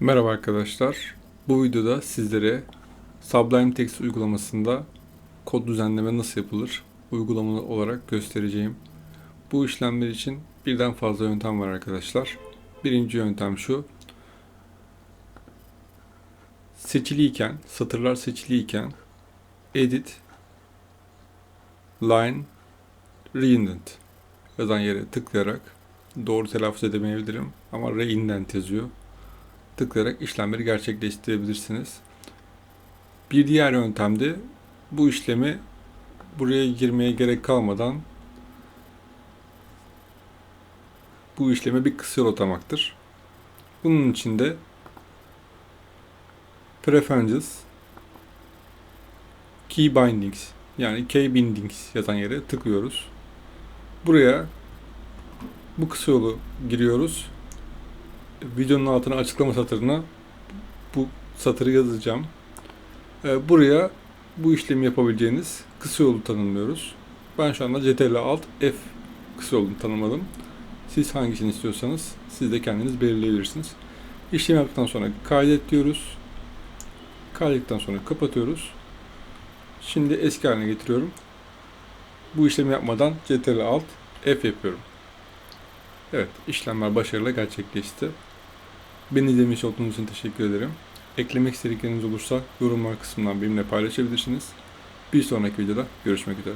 Merhaba arkadaşlar. Bu videoda sizlere Sublime Text uygulamasında kod düzenleme nasıl yapılır uygulamalı olarak göstereceğim. Bu işlemler için birden fazla yöntem var arkadaşlar. Birinci yöntem şu. Seçiliyken, satırlar seçiliyken Edit Line Reindent yazan yere tıklayarak doğru telaffuz edemeyebilirim ama reindent yazıyor tıklayarak işlemleri gerçekleştirebilirsiniz. Bir diğer yöntem de bu işlemi buraya girmeye gerek kalmadan bu işleme bir kısa yol atamaktır. Bunun için de Preferences Key Bindings yani Key Bindings yazan yere tıklıyoruz. Buraya bu kısa yolu giriyoruz videonun altına açıklama satırına bu satırı yazacağım. Ee, buraya bu işlemi yapabileceğiniz kısa yolu tanımlıyoruz. Ben şu anda CTRL Alt F kısa yolunu tanımladım. Siz hangisini istiyorsanız siz de kendiniz belirleyebilirsiniz. İşlem yaptıktan sonra kaydet diyoruz. Kaydettikten sonra kapatıyoruz. Şimdi eski haline getiriyorum. Bu işlemi yapmadan CTRL Alt F yapıyorum. Evet, işlemler başarıyla gerçekleşti. Beni izlemiş olduğunuz için teşekkür ederim. Eklemek istedikleriniz olursa yorumlar kısmından benimle paylaşabilirsiniz. Bir sonraki videoda görüşmek üzere.